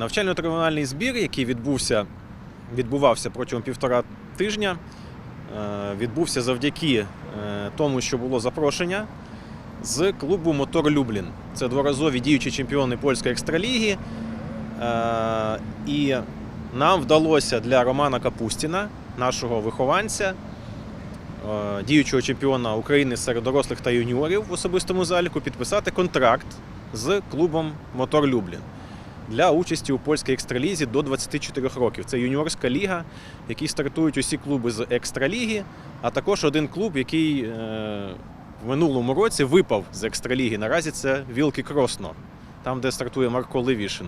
Навчально-тренувальний збір, який відбувся, відбувався протягом півтора тижня, е, відбувся завдяки е, тому, що було запрошення з клубу Мотор Люблін. Це дворазові діючі чемпіони польської екстраліги. Е, І нам вдалося для Романа Капустіна, нашого вихованця, діючого чемпіона України серед дорослих та юніорів в особистому заліку, підписати контракт з клубом Мотор Люблін для участі у польській екстралізі до 24 років. Це юніорська ліга, в якій стартують усі клуби з екстраліги, а також один клуб, який е, в минулому році випав з екстраліги. Наразі це Вілки Кросно, там, де стартує Марко Левішин.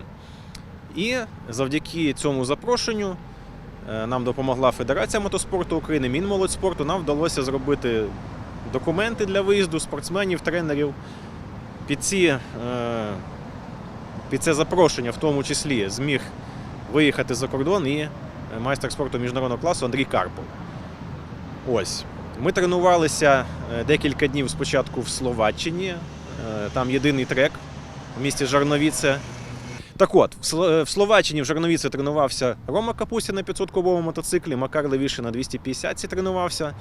І завдяки цьому запрошенню е, нам допомогла Федерація мотоспорту України, Мінмолодьспорту. Нам вдалося зробити документи для виїзду спортсменів, тренерів. Під ці е, під це запрошення, в тому числі, зміг виїхати за кордон і е, майстер спорту міжнародного класу Андрій Карпов. Ось. Ми тренувалися е, декілька днів спочатку в Словаччині. Е, Там єдиний трек в місті Жарновіце. Так от, в Сло- в Словаччині в Жарновіце тренувався Рома Капустя на 500-кубовому мотоциклі, Макар Левішин на 250 тренувався.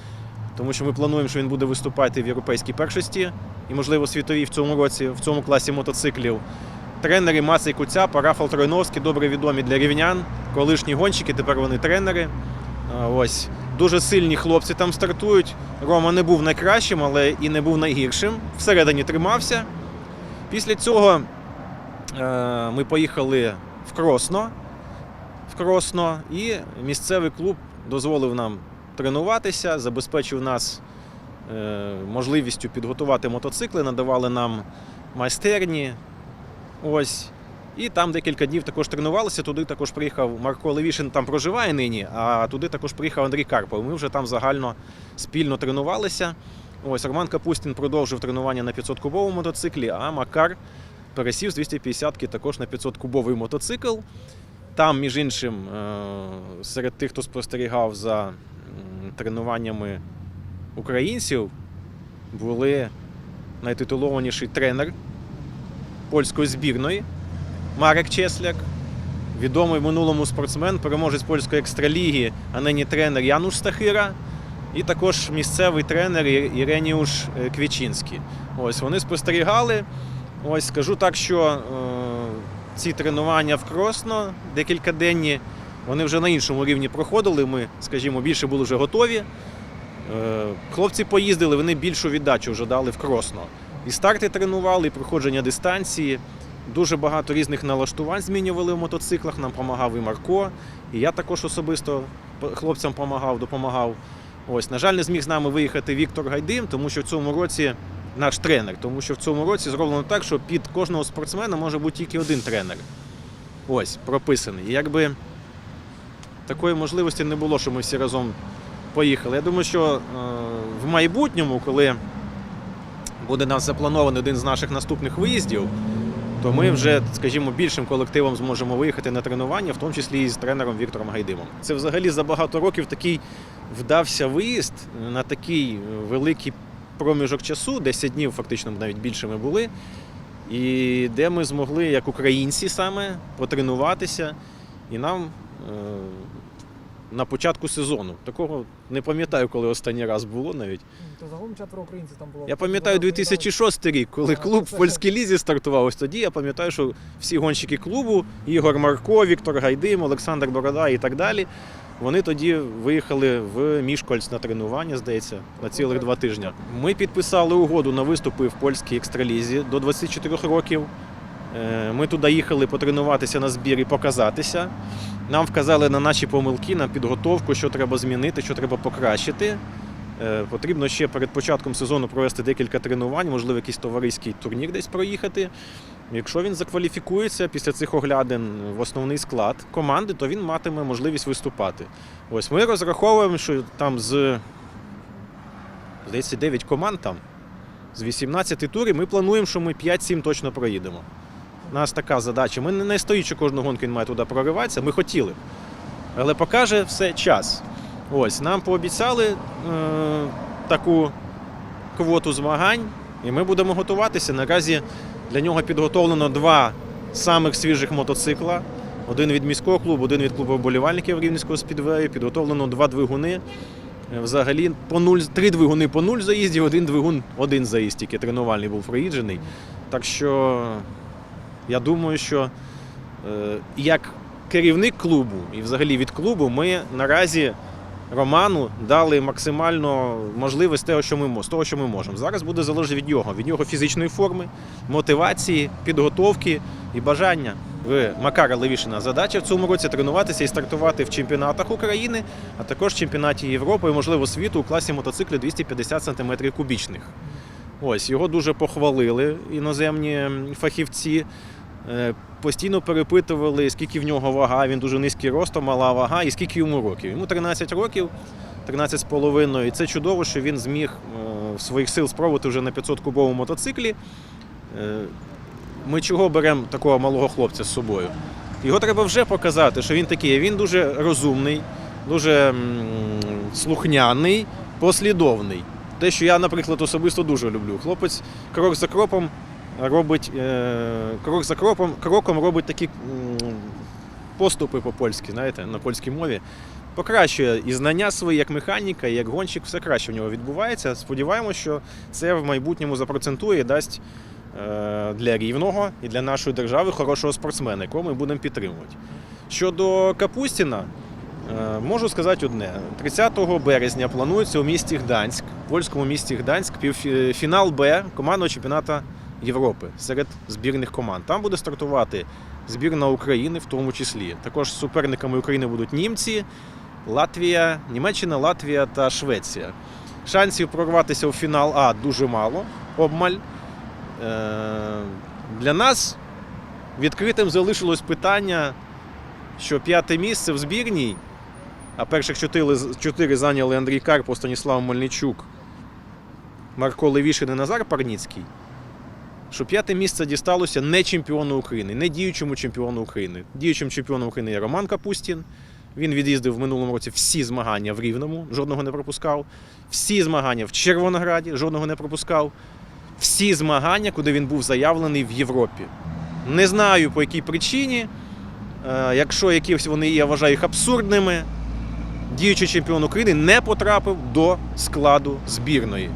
Тому що ми плануємо, що він буде виступати в європейській першості і, можливо, світовій в цьому році, в цьому класі мотоциклів. Тренери Мацей Куцяпа, Рафал Троїновський, добре відомі для рівнян, колишні гонщики, тепер вони тренери. Ось. Дуже сильні хлопці там стартують. Рома не був найкращим, але і не був найгіршим. Всередині тримався. Після цього е, ми поїхали в Кросно, в Кросно, і місцевий клуб дозволив нам тренуватися, забезпечив нас е, можливістю підготувати мотоцикли, надавали нам майстерні, Ось. І там декілька днів також тренувалися. Туди також приїхав Марко Левішин, там проживає нині, а туди також приїхав Андрій Карпов. Ми вже там загально спільно тренувалися. Ось Роман Капустін продовжив тренування на 500-кубовому мотоциклі, а Макар пересів з 250-ки також на 500-кубовий мотоцикл. Там, між іншим, е, серед тих, хто спостерігав за тренуваннями українців, були найтитулованіший тренер польської збірної Марек Чесляк, відомий в минулому спортсмен, переможець польської екстраліги, а нині тренер Януш Стахира, і також місцевий тренер Іреніуш е, Квічинський. Ось вони спостерігали. Ось скажу так, що е, ці тренування в Кросно декількаденні, вони вже на іншому рівні проходили. Ми, скажімо, більше були вже готові. Е, Хлопці поїздили, вони більшу віддачу вже дали в Кросно. І старти тренували, і проходження дистанції. Дуже багато різних налаштувань змінювали в мотоциклах. Нам допомагав і Марко. І я також особисто хлопцям допомагав, допомагав. Ось, на жаль, не зміг з нами виїхати Віктор Гайдим, тому що в цьому році наш тренер, тому що в цьому році зроблено так, що під кожного спортсмена може бути тільки один тренер. Ось, прописаний. І якби такої можливості не було, що ми всі разом поїхали. Я думаю, що е, в майбутньому, коли буде нас запланований один з наших наступних виїздів, то ми вже, скажімо, більшим колективом зможемо виїхати на тренування, в тому числі і з тренером Віктором Гайдимом. Це взагалі за багато років такий вдався виїзд на такий великий проміжок часу, 10 днів, фактично навіть більше ми були. І де ми змогли, як українці саме, потренуватися. І нам е, на початку сезону. Такого не пам'ятаю, коли останній раз було навіть. То загалом четверо українців там було. Я пам'ятаю 2006 рік, коли клуб в польській лізі стартував. Ось тоді я пам'ятаю, що всі гонщики клубу, Ігор Марко, Віктор Гайдим, Олександр Борода і так далі. Вони тоді виїхали в Мішкольц на тренування, здається, на цілих два тижні. Ми підписали угоду на виступи в польській екстралізі до 24 років. Е, Ми туди їхали потренуватися на збір і показатися. Нам вказали на наші помилки, на підготовку, що треба змінити, що треба покращити. Е, Потрібно ще перед початком сезону провести декілька тренувань, можливо, якийсь товариський турнір десь проїхати. Якщо він закваліфікується після цих оглядин в основний склад команди, то він матиме можливість виступати. Ось ми розраховуємо, що там з здається, 9 команд там, з 18 турів, ми плануємо, що ми 5-7 точно проїдемо. У нас така задача. Ми не- стоїть, кожну гонку він має туди прориватися. Ми хотіли. Але покаже все час. Ось, нам пообіцяли е, таку квоту змагань, і ми будемо готуватися. Наразі для нього підготовлено два самих свіжих мотоцикла. Один від міського клубу, один від клубу вболівальників Рівненського спідвею. Підготовлено два двигуни. Е, Взагалі по нуль, три двигуни по нуль заїздів, один двигун, один заїзд, тільки тренувальний був проїжджений. Так що я думаю, що е, як керівник клубу і взагалі від клубу ми наразі Роману дали максимально можливість того, що ми з того, що ми можемо. Зараз буде залежати від нього, від його фізичної форми, мотивації, підготовки і бажання. В Макара Левішина задача в цьому році тренуватися і стартувати в чемпіонатах України, а також в чемпіонаті Європи і, можливо, світу у класі мотоциклів 250 см кубічних. Ось його дуже похвалили іноземні фахівці. Е, Постійно перепитували, скільки в нього вага, він дуже низький ростом, мала вага, і скільки йому років. Йому 13 років, 13 з половиною. І це чудово, що він зміг е, своїх сил спробувати вже на 500 кубовому мотоциклі. Е, Ми чого беремо такого малого хлопця з собою? Його треба вже показати, що він такий. Він дуже розумний, дуже слухняний, послідовний. Те, що я, наприклад, особисто дуже люблю. Хлопець крок за кроком робить е, крок за кроком, кроком робить такі поступи по-польськи, знаєте, на польській мові. Покращує і знання свої як механіка, і як гонщик, все краще в нього відбувається. Сподіваємося, що це в майбутньому запроцентує і дасть е, для рівного і для нашої держави хорошого спортсмена, якого ми будемо підтримувати. Щодо Капустіна, е, можу сказати одне: 30 березня планується у місті Гданськ, польському місті Гданськ, півфі- фінал Б командного чемпіонату Європи серед збірних команд. Там буде стартувати збірна України, в тому числі. Також суперниками України будуть німці, Латвія, Німеччина, Латвія та Швеція. Шансів прорватися у фінал А дуже мало, обмаль. Е, Для нас відкритим залишилось питання, що п'яте місце в збірній, а перших чотири, зайняли Андрій Карпо, Станіслав Мельничук, Марко Левішин і Назар Парніцький. Що п'яте місце дісталося не чемпіону України, не діючому чемпіону України. Діючим чемпіоном України є Роман Капустін. Він від'їздив в минулому році всі змагання в Рівному, жодного не пропускав. Всі змагання в Червонограді, жодного не пропускав. Всі змагання, куди він був заявлений в Європі. Не знаю по якій причині. Е, Якщо якісь вони я вважаю їх абсурдними. Діючий чемпіон України не потрапив до складу збірної.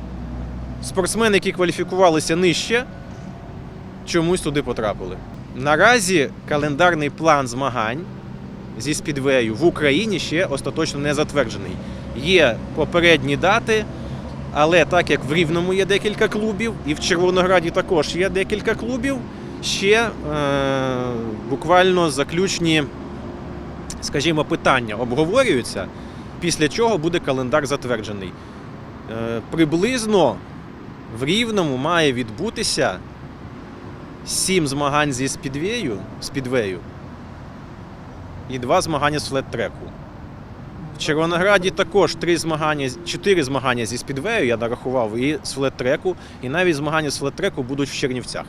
Спортсмени, які кваліфікувалися нижче, чомусь туди потрапили. Наразі календарний план змагань зі спідвею в Україні ще остаточно не затверджений. Є попередні дати, але так як в Рівному є декілька клубів, і в Червонограді також є декілька клубів, ще е, буквально заключні, скажімо, питання обговорюються, після чого буде календар затверджений. Е, приблизно в Рівному має відбутися сім змагань зі спідвею, спідвею і два змагання з флет-треку. В Червонограді також три змагання, чотири змагання зі спідвею, я нарахував, і з флет-треку, і навіть змагання з флет-треку будуть в Чернівцях.